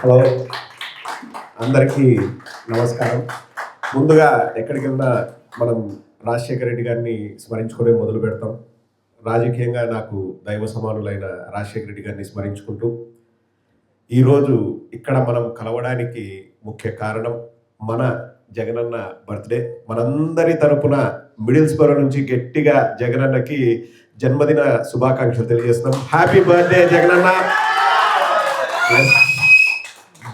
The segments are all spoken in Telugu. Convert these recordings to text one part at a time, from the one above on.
హలో. అందరికీ నమస్కారం. ముందుగా ఎక్కడికి వెళ్ళినా మనం రాజశేఖర రెడ్డి గారిని స్మరించుకునే మొదలు పెడతాం. రాజకీయంగా నాకు దైవ సమానులైన రాజశేఖర రెడ్డి గారిని స్మరించుకుంటూ ఈరోజు ఇక్కడ మనం కలవడానికి ముఖ్య కారణం మన జగనన్న బర్త్డే. మనందరి తరపున మిడిల్స్బరో నుంచి గట్టిగా జగనన్నకి జన్మదిన శుభాకాంక్షలు తెలియజేస్తున్నాం. Happy birthday Jagananna. Yes.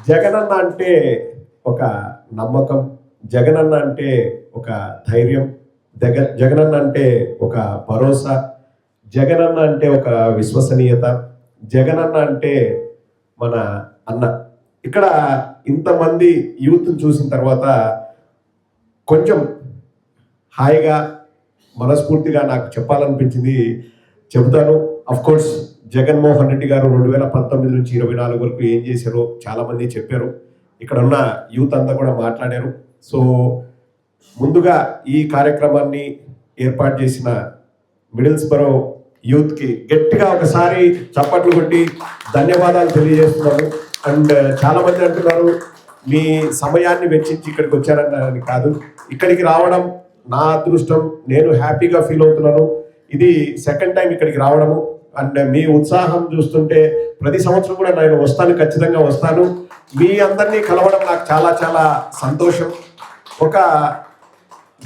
Jagananna అంటే ఒక నమ్మకం జగనన్న అంటే ఒక ధైర్యం జగ జగనన్న అంటే ఒక భరోసా జగనన్న అంటే ఒక విశ్వసనీయత జగనన్న అంటే మన అన్న. ఇక్కడ ఇంతమంది యూత్ చూసిన తర్వాత కొంచెం హాయిగా మనస్ఫూర్తిగా నాకు చెప్పాలనిపించింది చెబుతాను. కోర్స్ జగన్మోహన్ రెడ్డి గారు రెండు వేల పంతొమ్మిది నుంచి ఇరవై నాలుగు వరకు ఏం చేశారో చాలామంది చెప్పారు. ఇక్కడ ఉన్న యూత్ అంతా కూడా మాట్లాడారు. సో ముందుగా ఈ కార్యక్రమాన్ని ఏర్పాటు చేసిన మిడిల్స్బరో యూత్కి గట్టిగా ఒకసారి చప్పట్లు కొట్టి ధన్యవాదాలు తెలియజేస్తున్నాను. అండ్ చాలామంది అంటున్నారు మీ సమయాన్ని వెచ్చించి ఇక్కడికి వచ్చారని కాదు. ఇక్కడికి రావడం నా అదృష్టం. నేను హ్యాపీగా ఫీల్ అవుతున్నాను. ఇది సెకండ్ టైం ఇక్కడికి రావడము. అండ్ మీ ఉత్సాహం చూస్తుంటే ప్రతి సంవత్సరం కూడా నేను వస్తాను ఖచ్చితంగా వస్తాను. మీ అందరినీ కలవడం నాకు చాలా చాలా సంతోషం. ఒక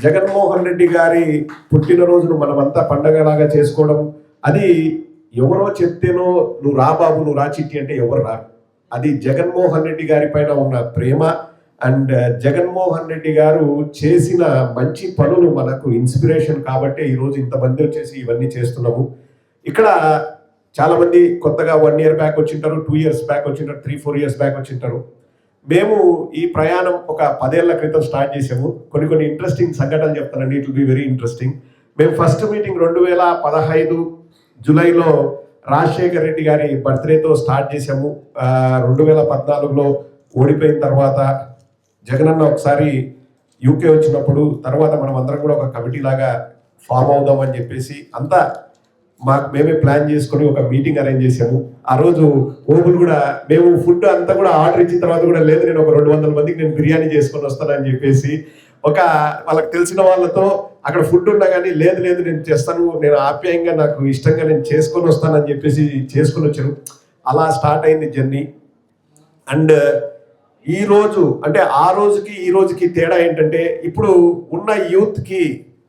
జగన్మోహన్ రెడ్డి గారి పుట్టినరోజును మనమంతా పండగలాగా చేసుకోవడం అది ఎవరో చెప్తేనో నువ్వు రా బాబు నువ్వు రా చిట్టి అంటే ఎవరు రా అది జగన్మోహన్ రెడ్డి గారి పైన ఉన్న ప్రేమ అండ్ జగన్మోహన్ రెడ్డి గారు చేసిన మంచి పనులు మనకు ఇన్స్పిరేషన్ కాబట్టి ఈరోజు ఇంతమంది వచ్చేసి ఇవన్నీ చేస్తున్నాము. ఇక్కడ చాలా మంది కొత్తగా వన్ ఇయర్ బ్యాక్ వచ్చింటారు టూ ఇయర్స్ బ్యాక్ వచ్చింటారు త్రీ ఫోర్ ఇయర్స్ బ్యాక్ వచ్చింటారు. మేము ఈ ప్రయాణం ఒక పదేళ్ళ క్రితం స్టార్ట్ చేసాము కొన్ని కొన్ని ఇంట్రెస్టింగ్ సంఘటనలు చెప్తానండి. It will be very interesting మేము ఫస్ట్ మీటింగ్ రెండు వేల పదహైదు జూలైలో రాజశేఖర్ రెడ్డి గారి బర్త్డేతో స్టార్ట్ చేసాము రెండు వేల పద్నాలుగులో ఓడిపోయిన తర్వాత జగనన్న ఒకసారి యూకే వచ్చినప్పుడు తర్వాత మనం అందరం కూడా ఒక కమిటీ లాగా ఫామ్ అవుదాం అని చెప్పేసి అంతా మాకు మేమే ప్లాన్ చేసుకొని ఒక మీటింగ్ అరేంజ్ చేసాము ఆ రోజు ఓబుల్ కూడా మేము ఫుడ్ అంతా కూడా ఆర్డర్ ఇచ్చిన తర్వాత కూడా లేదు నేను ఒక రెండు వందల మందికి నేను బిర్యానీ చేసుకొని వస్తానని చెప్పేసి ఒక వాళ్ళకి తెలిసిన వాళ్ళతో అక్కడ ఫుడ్ ఉన్నా కానీ లేదు లేదు నేను చేస్తాను నేను ఆప్యాయంగా నాకు ఇష్టంగా నేను చేసుకొని వస్తానని చెప్పేసి చేసుకొని వచ్చాను అలా స్టార్ట్ అయింది జర్నీ. అండ్ ఈ రోజు అంటే ఆ రోజుకి ఈ రోజుకి తేడా ఏంటంటే ఇప్పుడు ఉన్న యూత్కి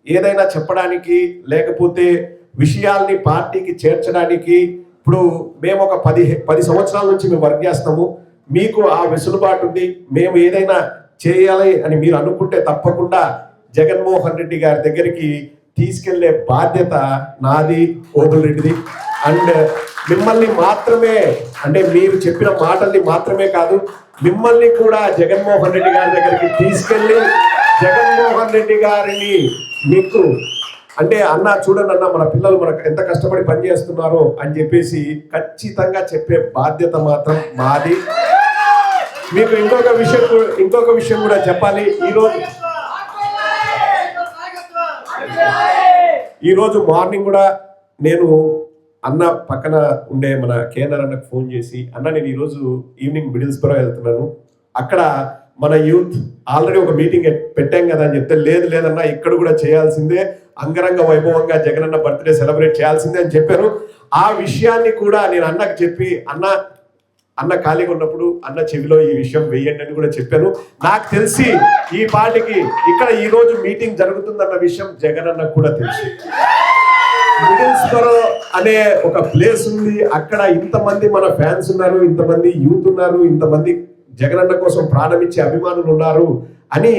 ఏదైనా చెప్పడానికి లేకపోతే విషయాల్ని పార్టీకి చేర్చడానికి ఇప్పుడు మేము ఒక పది పది సంవత్సరాల నుంచి మేము వర్క్ చేస్తాము మీకు ఆ వెసులుబాటు ఉంది. మేము ఏదైనా చేయాలి అని మీరు అనుకుంటే తప్పకుండా జగన్మోహన్ రెడ్డి గారి దగ్గరికి తీసుకెళ్ళే బాధ్యత నాది ఓబుల్ రెడ్డిది. అండ్ మిమ్మల్ని మాత్రమే అంటే మీరు చెప్పిన మాటల్ని మాత్రమే కాదు మిమ్మల్ని కూడా జగన్మోహన్ రెడ్డి గారి దగ్గరికి తీసుకెళ్ళి జగన్మోహన్ రెడ్డి గారిని మీకు అంటే అన్న చూడండి అన్న మన పిల్లలు మనకు ఎంత కష్టపడి పని చేస్తున్నారో అని చెప్పేసి ఖచ్చితంగా చెప్పే బాధ్యత మాత్రం మాది. మీకు ఇంకొక విషయం ఇంకొక విషయం కూడా చెప్పాలి. ఈరోజు ఈరోజు మార్నింగ్ కూడా నేను అన్న పక్కన ఉండే మన కేఎన్ఆర్ అన్నకు ఫోన్ చేసి అన్న నేను ఈరోజు ఈవినింగ్ మిడిల్స్బరో వెళ్తున్నాను. అక్కడ మన యూత్ ఆల్రెడీ ఒక మీటింగ్ పెట్టాం కదా అని చెప్తే లేదు లేదన్నా ఇక్కడ కూడా చేయాల్సిందే. అంగరంగ వైభవంగా జగనన్న బర్త్డే సెలబ్రేట్ చేయాల్సిందే అని చెప్పారు. ఆ విషయాన్ని కూడా నేను అన్నకు చెప్పి అన్న అన్న ఖాళీగా ఉన్నప్పుడు అన్న చెవిలో ఈ విషయం వేయండి అని కూడా చెప్పాను. నాకు తెలిసి ఈ పార్టీకి ఇక్కడ ఈ రోజు మీటింగ్ జరుగుతుందన్న విషయం జగన్ అన్న కూడా తెలుసు. మిడిల్స్బరో అనే ఒక ప్లేస్ ఉంది. అక్కడ ఇంతమంది మన ఫ్యాన్స్ ఉన్నారు ఇంతమంది యూత్ ఉన్నారు ఇంతమంది జగనన్న కోసం ప్రాణమిచ్చే అభిమానులు ఉన్నారు అని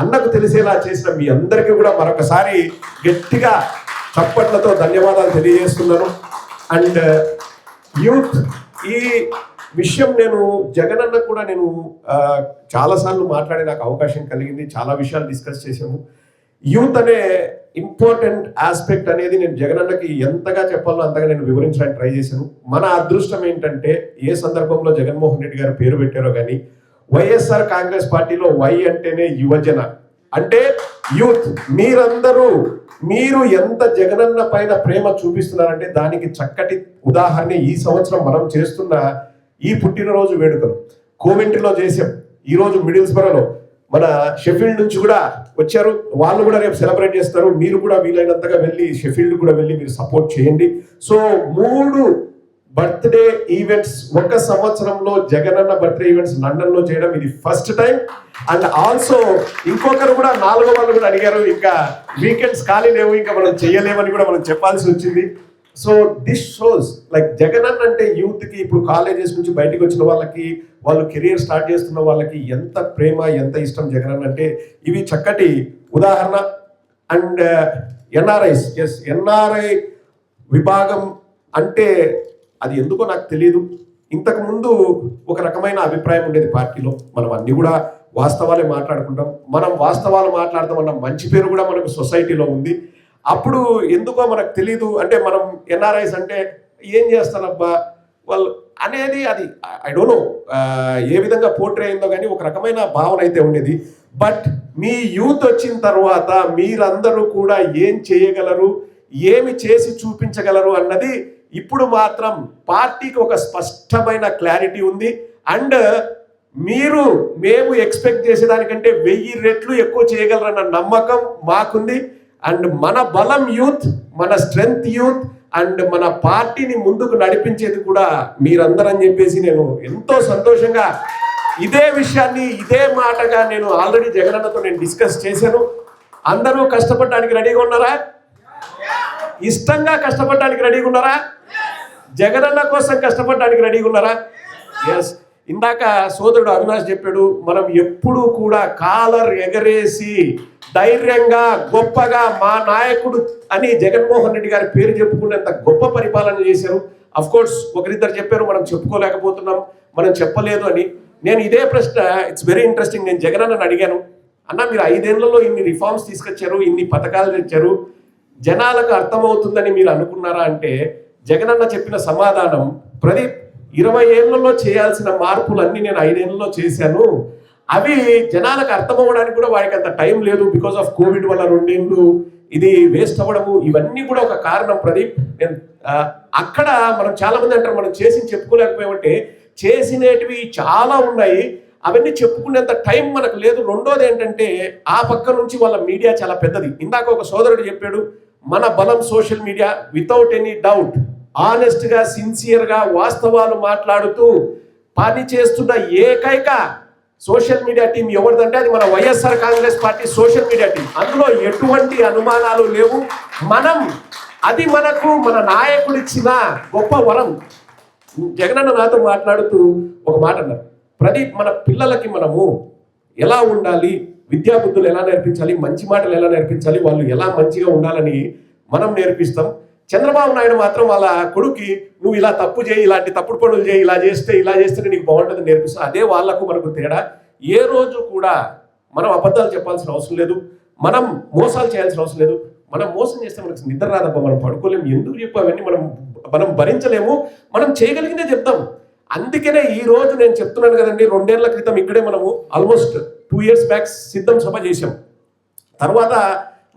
అన్నకు తెలిసేలా చేసిన మీ అందరికీ కూడా మరొకసారి గట్టిగా చప్పట్లతో ధన్యవాదాలు తెలియజేస్తున్నాను. అండ్ uh, యూత్ ఈ విషయం నేను జగనన్న కూడా నేను uh, చాలాసార్లు మాట్లాడే నాకు అవకాశం కలిగింది. చాలా విషయాలు డిస్కస్ చేసాము యూత్ అనే ఇంపార్టెంట్ ఆస్పెక్ట్ అనేది నేను జగనన్నకి ఎంతగా చెప్పాలో అంతగా నేను వివరించడానికి ట్రై చేశాను. మన అదృష్టం ఏంటంటే ఏ సందర్భంలో జగన్మోహన్ రెడ్డి గారు పేరు పెట్టారో కానీ వైఎస్ఆర్ కాంగ్రెస్ పార్టీలో వై అంటేనే యువజన. అంటే యూత్. మీరందరూ మీరు ఎంత జగనన్న పైన ప్రేమ చూపిస్తున్నారంటే దానికి చక్కటి ఉదాహరణ ఈ సంవత్సరం మనం చేస్తున్న ఈ పుట్టినరోజు వేడుకలు. కోవెంట్రీలో చేసాం ఈరోజు మిడిల్స్బరోలో. మన షెఫీల్డ్ నుంచి కూడా వచ్చారు. వాళ్ళు కూడా రేపు సెలబ్రేట్ చేస్తారు. మీరు కూడా వీలైనంతగా వెళ్ళి షెఫీల్డ్ కూడా వెళ్ళి మీరు సపోర్ట్ చేయండి. సో మూడు బర్త్డే ఈవెంట్స్ ఒక సంవత్సరంలో జగనన్న బర్త్డే ఈవెంట్స్ లండన్లో చేయడం ఇది ఫస్ట్ టైం. అండ్ ఆల్సో ఇంకొకరు కూడా నాలుగో వాళ్ళు కూడా అడిగారు ఇంకా వీకెండ్స్ ఖాళీ లేవు ఇంకా మనం చేయలేమని కూడా మనం చెప్పాల్సి వచ్చింది. So this shows like Jagananna అంటే యూత్కి ఇప్పుడు కాలేజెస్ నుంచి బయటకు వచ్చిన వాళ్ళకి వాళ్ళు కెరియర్ స్టార్ట్ చేస్తున్న వాళ్ళకి ఎంత ప్రేమ ఎంత ఇష్టం జగనన్న అంటే ఇవి చక్కటి ఉదాహరణ. అండ్ ఎన్ఆర్ఐస్ ఎస్ ఎన్ఆర్ఐ విభాగం అంటే అది ఎందుకో నాకు తెలియదు. ఇంతకుముందు ఒక రకమైన అభిప్రాయం ఉండేది పార్టీలో. మనం అన్ని కూడా వాస్తవాలే మాట్లాడుకుంటాం. మనం వాస్తవాలు మాట్లాడతాం అన్న మంచి పేరు కూడా మనకు సొసైటీలో ఉంది. అప్పుడు ఎందుకో మనకు తెలియదు అంటే మనం ఎన్ఆర్ఐస్ అంటే ఏం చేస్తారబ్బా? వాళ్ళు అనేది అది ఐ డోంట్ నో ఏ విధంగా పోర్ట్రే అయిందో కానీ ఒక రకమైన భావన అయితే ఉండేది. బట్ మీ యూత్ వచ్చిన తర్వాత మీరందరూ కూడా ఏం చేయగలరు? ఏమి చేసి చూపించగలరు? అన్నది ఇప్పుడు మాత్రం పార్టీకి ఒక స్పష్టమైన క్లారిటీ ఉంది. అండ్ మీరు మేము ఎక్స్పెక్ట్ చేసేదానికంటే వెయ్యి రెట్లు ఎక్కువ చేయగలరన్న నమ్మకం మాకుంది. అండ్ మన బలం యూత్ మన స్ట్రెంగ్త్ యూత్ అండ్ మన పార్టీని ముందుకు నడిపించేది కూడా మీరందరని చెప్పేసి నేను ఎంతో సంతోషంగా ఇదే విషయాన్ని ఇదే మాటగా నేను ఆల్రెడీ జగనన్నతో నేను డిస్కస్ చేశాను. అందరూ కష్టపడడానికి రెడీగా ఉన్నారా? ఇష్టంగా కష్టపడడానికి రెడీగా ఉన్నారా? జగనన్న కోసం కష్టపడడానికి రెడీగా ఉన్నారా? ఎస్ ఇందాక సోదరుడు అవినాష్ చెప్పాడు మనం ఎప్పుడూ కూడా కాలర్ ఎగరేసి ధైర్యంగా గొప్పగా మా నాయకుడు అని జగన్మోహన్ రెడ్డి గారి పేరు చెప్పుకునేంత గొప్ప పరిపాలన చేశారు. అఫ్ కోర్స్ ఒకరిద్దరు చెప్పారు మనం చెప్పుకోలేకపోతున్నాం మనం చెప్పలేదు అని. నేను ఇదే ప్రశ్న ఇట్స్ వెరీ ఇంట్రెస్టింగ్ నేను జగనన్నని అడిగాను. అన్న మీరు ఐదేళ్ళలో ఇన్ని రిఫార్మ్స్ తీసుకొచ్చారు ఇన్ని పథకాలు తెచ్చారు జనాలకు అర్థమవుతుందని మీరు అనుకున్నారా అంటే జగనన్న చెప్పిన సమాధానం ప్రదీప్ ఇరవై ఏళ్ళలో చేయాల్సిన మార్పులన్నీ నేను ఐదేళ్ళలో చేశాను. అవి జనాలకు అర్థమవ్వడానికి కూడా వారికి అంత టైం లేదు. బికాస్ ఆఫ్ కోవిడ్ వల్ల రెండేళ్ళు ఇది వేస్ట్ అవ్వడము ఇవన్నీ కూడా ఒక కారణం. ప్రదీప్ నేను అక్కడ మనం చాలా మంది అంటారు మనం చేసి చెప్పుకోలేకపోయామంటే చేసినవి చాలా ఉన్నాయి. అవన్నీ చెప్పుకునేంత టైం మనకు లేదు. రెండోది ఏంటంటే ఆ పక్క నుంచి వాళ్ళ మీడియా చాలా పెద్దది. ఇందాక ఒక సోదరుడు చెప్పాడు మన బలం social media without any doubt ఆనెస్ట్గా సిన్సియర్గా వాస్తవాలు మాట్లాడుతూ పని చేస్తున్న ఏకైక సోషల్ మీడియా టీం ఎవరిదంటే అది మన YSR Congress party social media team. అందులో ఎటువంటి అనుమానాలు లేవు. మనం అది మనకు మన నాయకుడు ఇచ్చిన గొప్ప వరం. జగనన్న నాతో మాట్లాడుతూ ఒక మాట అన్నారు. ప్రదీప్ మన పిల్లలకి మనము ఎలా ఉండాలి? విద్యాబుద్ధులు ఎలా నేర్పించాలి మంచి మాటలు ఎలా నేర్పించాలి వాళ్ళు ఎలా మంచిగా ఉండాలని మనం నేర్పిస్తాం. చంద్రబాబు నాయుడు మాత్రం వాళ్ళ కొడుకి నువ్వు ఇలా తప్పు చేయి ఇలాంటి తప్పుడు పనులు చేయి ఇలా చేస్తే ఇలా చేస్తే నీకు బాగుంటుంది నేర్పిస్తా. అదే వాళ్ళకు మనకు తేడా. ఏ రోజు కూడా మనం అబద్ధాలు చెప్పాల్సిన అవసరం లేదు. మనం మోసాలు చేయాల్సిన అవసరం లేదు. మనం మోసం చేస్తే మనకు నిద్ర రాదబ్బా మనం పడుకోలేము. ఎందుకు చెప్పు అవన్నీ మనం మనం భరించలేము. మనం చేయగలిగిందే చెప్తాం. అందుకనే ఈ రోజు నేను చెప్తున్నాను కదండి రెండేళ్ళ క్రితం ఇక్కడే మనము ఆల్మోస్ట్ టూ ఇయర్స్ బ్యాక్ సిద్ధం సభ చేసాం తర్వాత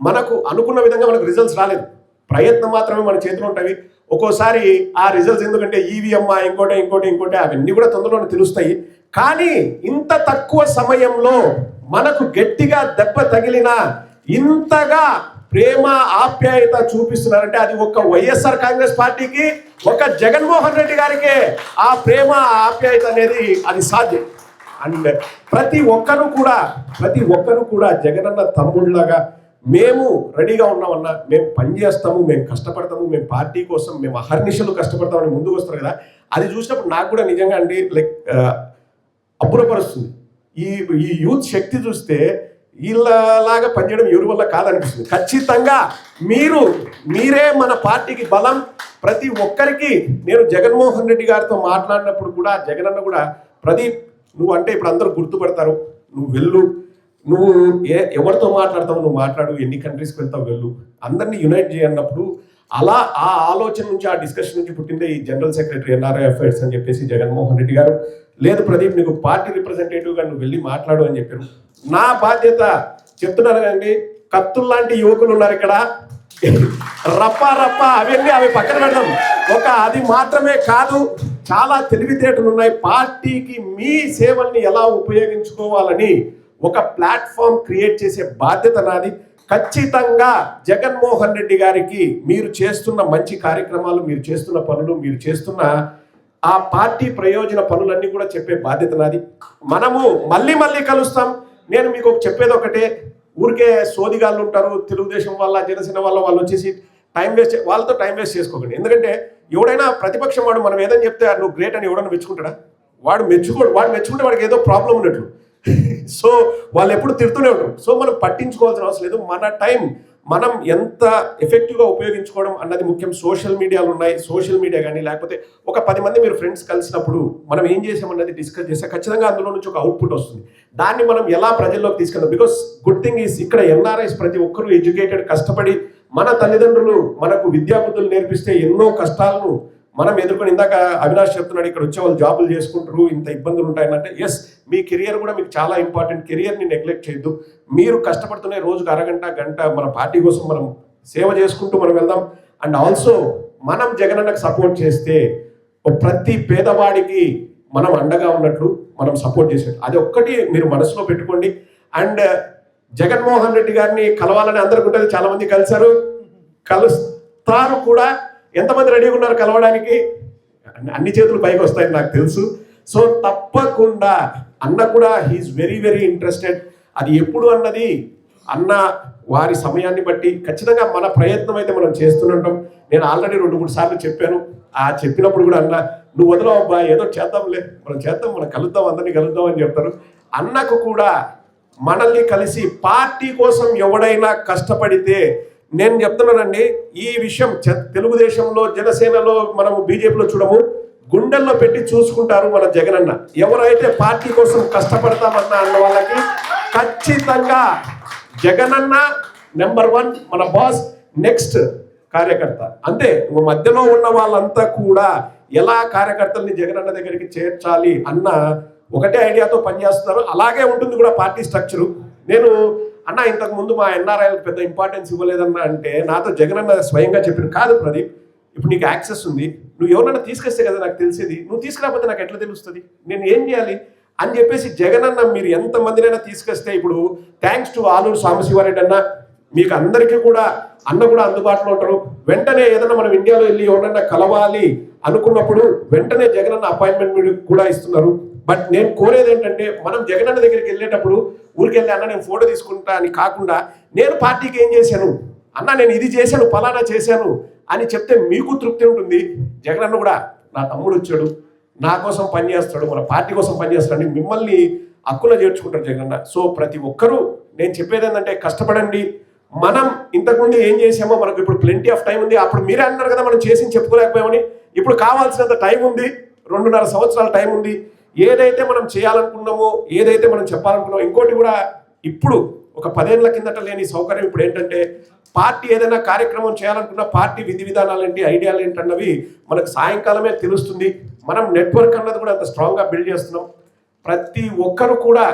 మనకు అనుకున్న విధంగా మనకు రిజల్ట్స్ రాలేదు. ప్రయత్నం మాత్రమే మన చేతిలో ఉంటాయి ఒక్కోసారి ఆ రిజల్ట్స్ ఎందుకంటే ఈవీఎం ఇంకోటి ఇంకోటి ఇంకోటి అవన్నీ కూడా తొందరలోనే తెలుస్తాయి. కానీ ఇంత తక్కువ సమయంలో మనకు గట్టిగా దెబ్బ తగిలిన ఇంతగా ప్రేమ ఆప్యాయత చూపిస్తున్నారంటే అది ఒక వైఎస్ఆర్ కాంగ్రెస్ పార్టీకి ఒక జగన్మోహన్ రెడ్డి గారికే ఆ ప్రేమ ఆప్యాయత అనేది అది సాధ్యం. అండ్ ప్రతి ఒక్కరు కూడా ప్రతి ఒక్కరు కూడా జగనన్న తమ్ముళ్ళలాగా మేము రెడీగా ఉన్నామన్నా మేము పని చేస్తాము మేము కష్టపడతాము మేము పార్టీ కోసం మేము అహర్నిశలు కష్టపడతామని ముందుకు వస్తారు కదా. అది చూసినప్పుడు నాకు కూడా నిజంగా అండి లైక్ అబ్బురపరుస్తుంది. ఈ ఈ యూత్ శక్తి చూస్తే వీళ్ళలాగా పనిచేయడం ఎవరి వల్ల కాదనిపిస్తుంది. ఖచ్చితంగా మీరు మీరే మన పార్టీకి బలం. ప్రతి ఒక్కరికి నేను జగన్మోహన్ రెడ్డి గారితో మాట్లాడినప్పుడు కూడా జగనన్న కూడా ప్రదీప్ నువ్వు అంటే ఇప్పుడు అందరూ గుర్తుపడతారు. నువ్వు వెళ్ళు. నువ్వు ఏ ఎవరితో మాట్లాడతావు నువ్వు మాట్లాడు. ఎన్ని కంట్రీస్కి వెళ్తావు వెళ్ళు. అందరినీ యునైట్ చేయన్నప్పుడు అలా ఆ ఆలోచన నుంచి ఆ డిస్కషన్ నుంచి పుట్టిందే ఈ జనరల్ సెక్రటరీ ఎన్ఆర్ఐ అఫైర్స్ అని చెప్పేసి జగన్మోహన్ రెడ్డి గారు. లేదు ప్రదీప్ నీకు పార్టీ రిప్రజెంటేటివ్గా నువ్వు వెళ్ళి మాట్లాడు అని చెప్పారు. నా బాధ్యత చెప్తున్నాను కదండి కత్తుల్లాంటి యువకులు ఉన్నారు ఇక్కడ. రప్ప రప్ప అవన్నీ అవి పక్కన పెడదాం. ఒక అది మాత్రమే కాదు చాలా తెలివితేటలు ఉన్నాయి. పార్టీకి మీ సేవల్ని ఎలా ఉపయోగించుకోవాలని ఒక ప్లాట్ఫామ్ క్రియేట్ చేసే బాధ్యత నాది. ఖచ్చితంగా జగన్మోహన్ రెడ్డి గారికి మీరు చేస్తున్న మంచి కార్యక్రమాలు మీరు చేస్తున్న పనులు మీరు చేస్తున్న ఆ పార్టీ ప్రయోజన పనులన్నీ కూడా చెప్పే బాధ్యత నాది. మనము మళ్ళీ మళ్ళీ కలుస్తాం. నేను మీకు ఒక చెప్పేది ఒకటే. ఊరికే సోదిగాళ్ళు ఉంటారు తెలుగుదేశం వల్ల జనసేన వల్ల వాళ్ళు వచ్చేసి టైం వేస్ట్ వాళ్ళతో టైం వేస్ట్ చేసుకోకండి. ఎందుకంటే ఎవడైనా ప్రతిపక్షం వాడు మనం ఏదని చెప్తే నువ్వు గ్రేట్ అని ఎవడన్నా మెచ్చుకుంటాడా? వాడు మెచ్చుకోడు వాడు మెచ్చుకుంటే వాడికి ఏదో ప్రాబ్లం ఉన్నట్లు. సో వాళ్ళు ఎప్పుడు తిడుతూనే ఉంటారు. సో మనం పట్టించుకోవాల్సిన అవసరం లేదు. మన టైం మనం ఎంత ఎఫెక్టివ్గా ఉపయోగించుకోవడం అన్నది ముఖ్యం. సోషల్ మీడియాలు ఉన్నాయి. సోషల్ మీడియా కానీ లేకపోతే ఒక పది మంది మీరు ఫ్రెండ్స్ కలిసినప్పుడు మనం ఏం చేసామన్నది డిస్కస్ చేస్తే ఖచ్చితంగా అందులో నుంచి ఒక అవుట్పుట్ వస్తుంది. దాన్ని మనం ఎలా ప్రజల్లోకి తీసుకెళ్దాం? బికాస్ గుడ్ థింగ్ ఈస్ ఇక్కడ ఎన్ఆర్ఐస్ ప్రతి ఒక్కరూ ఎడ్యుకేటెడ్ కష్టపడి మన తల్లిదండ్రులు మనకు విద్యాబుద్ధులు నేర్పిస్తే ఎన్నో కష్టాలను మనం ఎదుర్కొని ఇందాక అవినాష్ చెప్తున్నాడు ఇక్కడ వచ్చే వాళ్ళు జాబులు చేసుకుంటారు ఇంత ఇబ్బందులు ఉంటాయనంటే ఎస్ మీ కెరియర్ కూడా మీకు చాలా ఇంపార్టెంట్ కెరియర్ని నెగ్లెక్ట్ చేయొద్దు. మీరు కష్టపడుతున్న రోజుకు అరగంట గంట మన పార్టీ కోసం మనం సేవ చేసుకుంటూ మనం వెళ్దాం. అండ్ ఆల్సో మనం జగనన్నకు సపోర్ట్ చేస్తే ప్రతి పేదవాడికి మనం అండగా ఉన్నట్లు మనం సపోర్ట్ చేసేట్టు అది ఒక్కటి మీరు మనసులో పెట్టుకోండి. అండ్ uh, జగన్మోహన్ రెడ్డి గారిని కలవాలని అందరికి ఉంటుంది. చాలా మంది కలిశారు. కలుస్తారు కూడా. ఎంతమంది రెడీగా ఉన్నారు కలవడానికి? అన్ని- చేతులు పైకి వస్తాయని నాకు తెలుసు. సో తప్పకుండా అన్న కూడా హీఈస్ వెరీ వెరీ ఇంట్రెస్టెడ్ అది ఎప్పుడు అన్నది? అన్న వారి సమయాన్ని బట్టి ఖచ్చితంగా మన ప్రయత్నం అయితే మనం చేస్తుంటాం నేను ఆల్రెడీ రెండు మూడు సార్లు చెప్పాను. ఆ చెప్పినప్పుడు కూడా అన్న నువ్వు వదలవు అబ్బా ఏదో చేద్దాంలే. మనం చేద్దాం మనం కలుద్దాం అందరినీ కలుద్దాం అని చెప్తారు. అన్నకు కూడా మనల్ని కలిసి పార్టీ కోసం ఎవడైనా కష్టపడితే నేను చెప్తున్నానండి ఈ విషయం చె- తెలుగుదేశంలో జనసేనలో మనము బీజేపీలో చూడము గుండెల్లో పెట్టి చూసుకుంటారు మన జగన్ అన్న ఎవరైతే పార్టీ కోసం కష్టపడతామన్న అన్న వాళ్ళకి ఖచ్చితంగా జగన్ అన్న నెంబర్ వన్ మన బాస్ నెక్స్ట్ కార్యకర్త. అంతే మధ్యలో ఉన్న వాళ్ళంతా కూడా ఎలా కార్యకర్తల్ని జగన్ అన్న దగ్గరికి చేర్చాలి అన్న ఒకటే ఐడియాతో పనిచేస్తున్నారు. అలాగే ఉంటుంది కూడా పార్టీ స్ట్రక్చరు. నేను అన్న ఇంతకు ముందు మా ఎన్ఆర్ఐలకు పెద్ద ఇంపార్టెన్స్ ఇవ్వలేదన్న అంటే నాతో జగనన్న స్వయంగా చెప్పిన కాదు ప్రదీప్ ఇప్పుడు నీకు యాక్సెస్ ఉంది నువ్వు ఎవరన్నా తీసుకొస్తే కదా నాకు తెలిసేది నువ్వు తీసుకురాకపోతే నాకు ఎట్లా తెలుస్తుంది? నేను ఏం చేయాలి? అని చెప్పేసి జగన్ అన్న మీరు ఎంతమందినైనా తీసుకొస్తే ఇప్పుడు థ్యాంక్స్ టు ఆలూరు సాంబశివారెడ్డి అన్న మీకు అందరికీ కూడా అన్న కూడా అందుబాటులో ఉంటారు. వెంటనే ఏదైనా మనం ఇండియాలో వెళ్ళి ఎవరన్నా కలవాలి అనుకున్నప్పుడు వెంటనే జగనన్న అపాయింట్మెంట్ కూడా ఇస్తున్నారు. బట్ నేను కోరేది ఏంటంటే మనం జగనన్న దగ్గరికి వెళ్ళేటప్పుడు ఊరికి వెళ్ళి అన్న నేను ఫోటో తీసుకుంటా అని కాకుండా నేను పార్టీకి ఏం చేశాను? అన్న నేను ఇది చేశాను ఫలానా చేశాను అని చెప్తే మీకు తృప్తి ఉంటుంది. జగన్ అన్న కూడా నా తమ్ముడు వచ్చాడు నా కోసం పనిచేస్తాడు మన పార్టీ కోసం పనిచేస్తాడు అని మిమ్మల్ని హక్కున చేర్చుకుంటారు అన్న. సో ప్రతి ఒక్కరూ నేను చెప్పేది ఏంటంటే కష్టపడండి. మనం ఇంతకుముందు ఏం చేసామో మనకు ఇప్పుడు ప్లెంటీ ఆఫ్ టైం ఉంది. అప్పుడు మీరే అన్నారు కదా మనం చేసి చెప్పుకోలేకపోయామని. ఇప్పుడు కావాల్సినంత టైం ఉంది. రెండున్నర సంవత్సరాల టైం ఉంది. ఏదైతే మనం చేయాలనుకున్నామో ఏదైతే మనం చెప్పాలనుకున్నామో ఇంకోటి కూడా ఇప్పుడు ఒక పదేళ్ళ కిందట లేని సౌకర్యం ఇప్పుడు ఏంటంటే పార్టీ ఏదైనా కార్యక్రమం చేయాలనుకున్న పార్టీ విధి విధానాలు ఏంటి ఐడియాలు ఏంటన్నవి మనకు సాయంకాలమే తెలుస్తుంది. మనం నెట్వర్క్ అన్నది కూడా అంత స్ట్రాంగ్గా బిల్డ్ చేస్తున్నాం. ప్రతి ఒక్కరు కూడా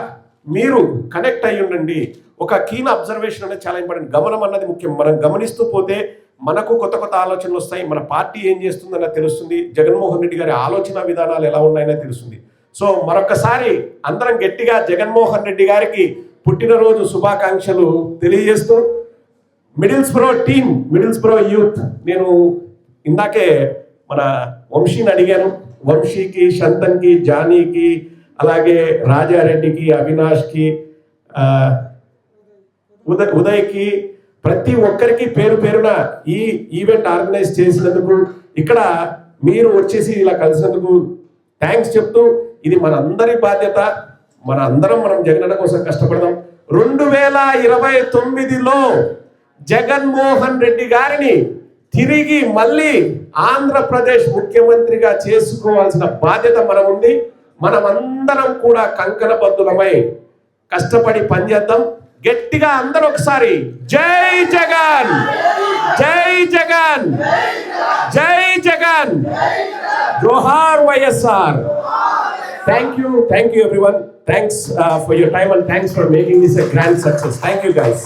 మీరు కనెక్ట్ అయ్యి ఉండండి. ఒక కీన్ అబ్జర్వేషన్ అనేది చాలా ఇంపార్టెంట్. గమనం అన్నది ముఖ్యం. మనం గమనిస్తూ పోతే మనకు కొత్త కొత్త ఆలోచనలు వస్తాయి. మన పార్టీ ఏం చేస్తుందన్నది తెలుస్తుంది. జగన్మోహన్ రెడ్డి గారి ఆలోచన విధానాలు ఎలా ఉన్నాయనే తెలుస్తుంది. సో మరొకసారి అందరం గట్టిగా జగన్మోహన్ రెడ్డి గారికి పుట్టినరోజు శుభాకాంక్షలు తెలియజేస్తూ middles pro team middles pro youth. నేను ఇందాకే మన వంశీని అడిగాను. వంశీకి శంతన్కి జానీకి అలాగే రాజారెడ్డికి అవినాష్కి ఆ, ఉదయ్ ఉదయ్కి ప్రతి ఒక్కరికి పేరు పేరున ఈ ఈవెంట్ ఆర్గనైజ్ చేసినందుకు ఇక్కడ మీరు వచ్చేసి ఇలా కలిసినందుకు థ్యాంక్స్ చెప్తూ ఇది మన అందరి బాధ్యత. మన అందరం మనం జగనన్న కోసం కష్టపడదాం. రెండు వేల ఇరవై తొమ్మిదిలో జగన్మోహన్ రెడ్డి గారిని తిరిగి మళ్ళీ ఆంధ్రప్రదేశ్ ముఖ్యమంత్రిగా చేసుకోవాల్సిన బాధ్యత మన ఉంది మనమందరం కూడా కంకణబద్ధులమై కష్టపడి పనిచేద్దాం. గట్టిగా అందరూ ఒకసారి జై జగన్! జై జగన్! జై జగన్! జోహార్ YSR! thank you, thank you everyone. Thanks uh, for your time and thanks for making this a grand success. Thank you guys.